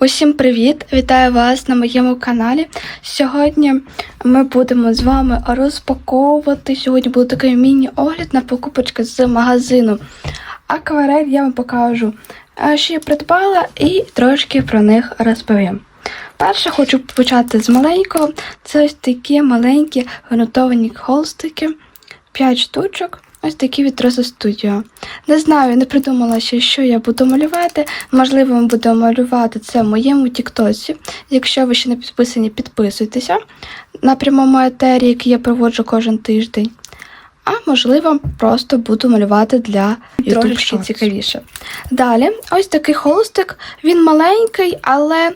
Усім привіт! Вітаю вас на моєму каналі. Сьогодні ми будемо з вами розпаковувати. Сьогодні буде такий міні-огляд на покупочки з магазину Акварель. Я вам покажу, е, що я придбала, і трошки про них розповім. Перше хочу почати з маленького. Це ось такі маленькі гранатовані холстики, 5 штучок. Ось такі Rosa Studio. Не знаю, не придумала ще, що я буду малювати. Можливо, будемо малювати це в моєму тіктоці. Якщо ви ще не підписані, підписуйтеся на прямому етері, який я проводжу кожен тиждень. А можливо, просто буду малювати для YouTube Shorts. цікавіше. Далі, ось такий холстик. Він маленький, але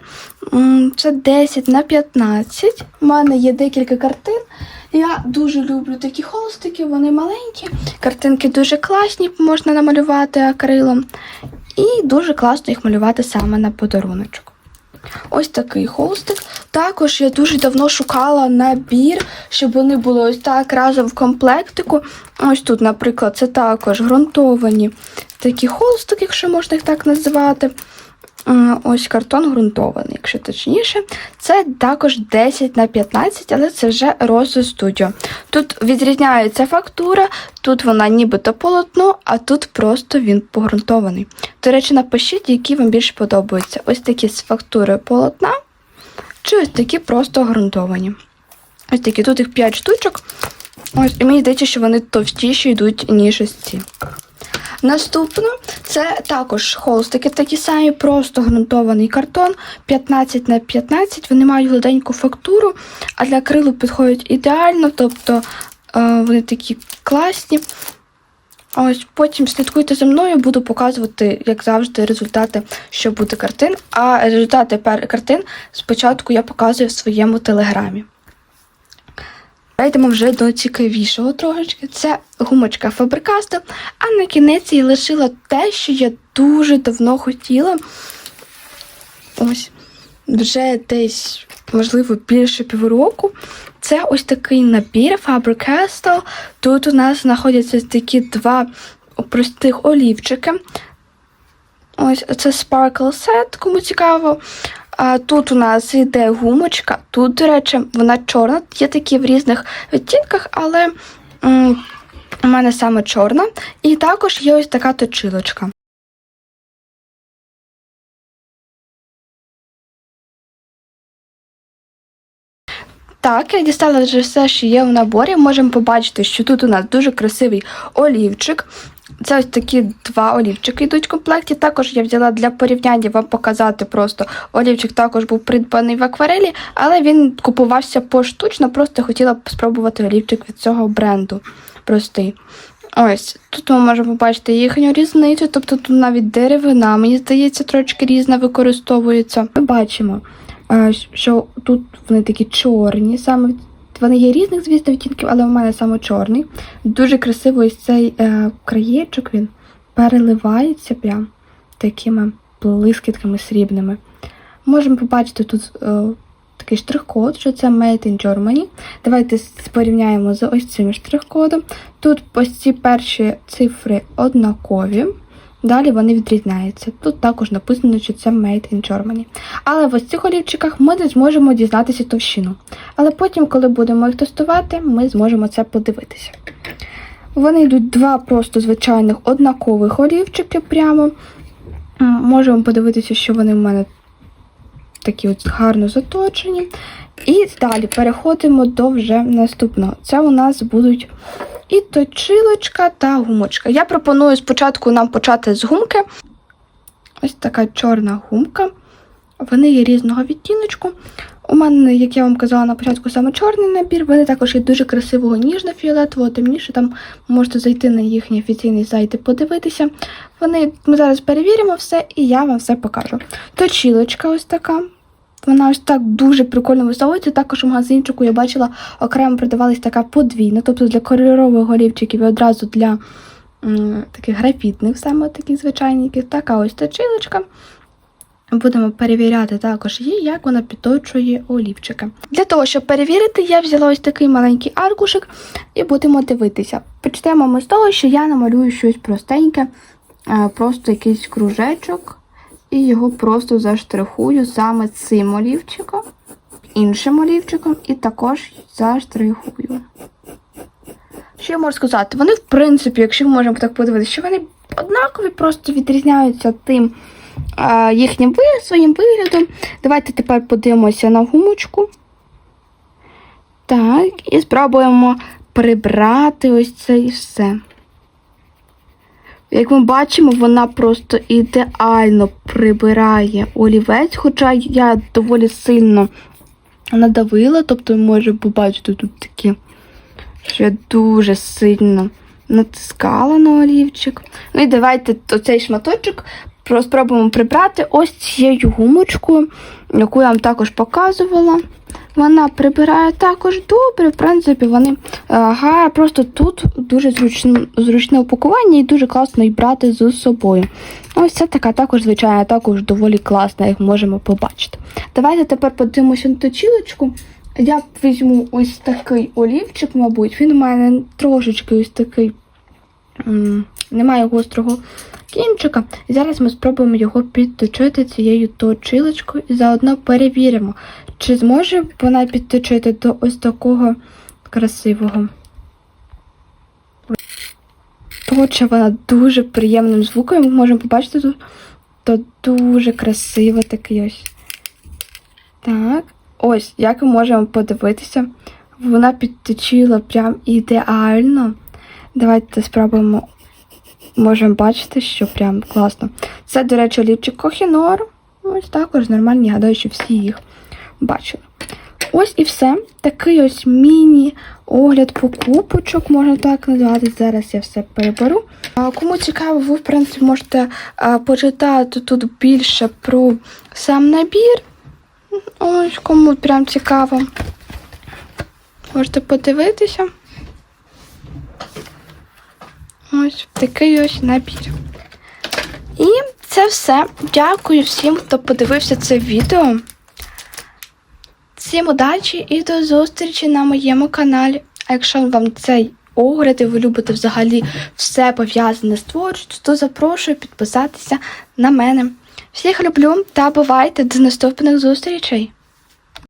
м, це 10 на 15. У мене є декілька картин. Я дуже люблю такі холстики, вони маленькі. Картинки дуже класні, можна намалювати акрилом. І дуже класно їх малювати саме на подаруночок. Ось такий холстик. Також я дуже давно шукала набір, щоб вони були ось так разом в комплектику. Ось тут, наприклад, це також ґрунтовані такі холстики, якщо можна їх так називати. Ось картон ґрунтований, якщо точніше. Це також 10 на 15, але це вже Rosa Studio. Тут відрізняється фактура, тут вона нібито полотно, а тут просто він погрунтований. До речі, напишіть, які вам більше подобаються. Ось такі з фактурою полотна, чи ось такі просто ґрунтовані. Ось такі, тут їх 5 штучок. Ось, і мені здається, що вони товстіші йдуть, ніж ось ці. Наступно це також холстики такі самі, просто ґрунтований картон 15 на 15. Вони мають гладеньку фактуру, а для крилу підходять ідеально, тобто е, вони такі класні. Ось потім слідкуйте за мною, буду показувати, як завжди, результати, що буде картин. А результати картин спочатку я показую в своєму телеграмі. Перейдемо вже до цікавішого трошечки. Це гумочка Faber-Castell. А на кінець я лишила те, що я дуже давно хотіла. Ось вже десь, можливо, більше півроку. Це ось такий набір Faber-Castell. Тут у нас знаходяться такі два простих олівчики. Ось це Sparkle Set, кому цікаво. А тут у нас йде гумочка. Тут, до речі, вона чорна. Є такі в різних відтінках, але м, у мене саме чорна. І також є ось така точилочка. Так, я дістала вже все, що є в наборі. Можемо побачити, що тут у нас дуже красивий олівчик. Це ось такі два олівчики йдуть в комплекті. Також я взяла для порівняння вам показати просто. Олівчик також був придбаний в акварелі, але він купувався поштучно, просто хотіла б спробувати олівчик від цього бренду. Простий. Ось, тут ми можемо побачити їхню різницю, тобто тут навіть деревина, мені здається, трошки різна використовується. Ми бачимо, що тут вони такі чорні, саме вони є різних, звісно, відтінків, але у мене саме чорний. Дуже красиво ось цей е, краєчок він переливається прям такими блискітками срібними. Можемо побачити тут е, такий штрих-код, що це Made in Germany. Давайте порівняємо з ось цим штрих-кодом. Тут ось ці перші цифри однакові. Далі вони відрізняються. Тут також написано, що це Made in Germany. Але в ось цих олівчиках ми не зможемо дізнатися товщину. Але потім, коли будемо їх тестувати, ми зможемо це подивитися. Вони йдуть два просто звичайних однакових олівчики прямо. Можемо подивитися, що вони в мене такі от гарно заточені. І далі переходимо до вже наступного. Це у нас будуть і точилочка та гумочка. Я пропоную спочатку нам почати з гумки. Ось така чорна гумка. Вони є різного відтіночку. У мене, як я вам казала на початку, саме чорний набір. Вони також є дуже красивого ніжно-фіолетового, темніше. Там можете зайти на їхній офіційний сайт і подивитися. Вони, ми зараз перевіримо все і я вам все покажу. Точілочка ось така. Вона ось так дуже прикольно висовується. Також у магазинчику я бачила окремо продавалась така подвійна, тобто для кольорових олівчиків і одразу для м, таких графітних, саме таких звичайників. Така ось точилочка. Будемо перевіряти також її, як вона підточує олівчики. Для того, щоб перевірити, я взяла ось такий маленький аркушик і будемо дивитися. Почнемо ми з того, що я намалюю щось простеньке, е, просто якийсь кружечок І його просто заштрихую саме цим олівчиком, іншим олівчиком і також заштрихую. Що я можу сказати? Вони, в принципі, якщо ми можемо так подивитися, що вони однакові, просто відрізняються тим а, їхнім своїм виглядом. Давайте тепер подивимося на гумочку. Так, і спробуємо прибрати ось це і все. Як ми бачимо, вона просто ідеально прибирає олівець, хоча я доволі сильно надавила, тобто ми можемо побачити тут такі, що я дуже сильно натискала на олівчик. Ну і давайте оцей шматочок спробуємо прибрати ось цією гумочкою, яку я вам також показувала. Вона прибирає також добре. В принципі, вони е, просто тут дуже зручне, зручне упакування і дуже класно їх брати з собою. Ось це така також, звичайно, також доволі класна, як можемо побачити. Давайте тепер подивимося на точілочку. Я візьму ось такий олівчик, мабуть. Він у мене трошечки ось такий. Немає гострого кінчика. Зараз ми спробуємо його підточити цією точилочкою і заодно перевіримо, чи зможе вона підточити до ось такого красивого. Точе вона дуже приємним звуком, ми можемо побачити тут, то дуже красиво такий ось. Так, ось, як ми можемо подивитися, вона підточила прям ідеально. Давайте спробуємо. Можемо бачити, що прям класно. Це, до речі, олівчик Кохінор. Ось також нормальні, гадаю, що всі їх бачили. Ось і все. Такий ось міні-огляд покупочок, можна так назвати. Зараз я все переберу. Кому цікаво, ви, в принципі, можете почитати тут більше про сам набір. Ось, кому прям цікаво. Можете подивитися. Ось такий ось набір. І це все. Дякую всім, хто подивився це відео. Всім удачі і до зустрічі на моєму каналі. А якщо вам цей огляд і ви любите взагалі все пов'язане з творчістю, то запрошую підписатися на мене. Всіх люблю та бувайте до наступних зустрічей!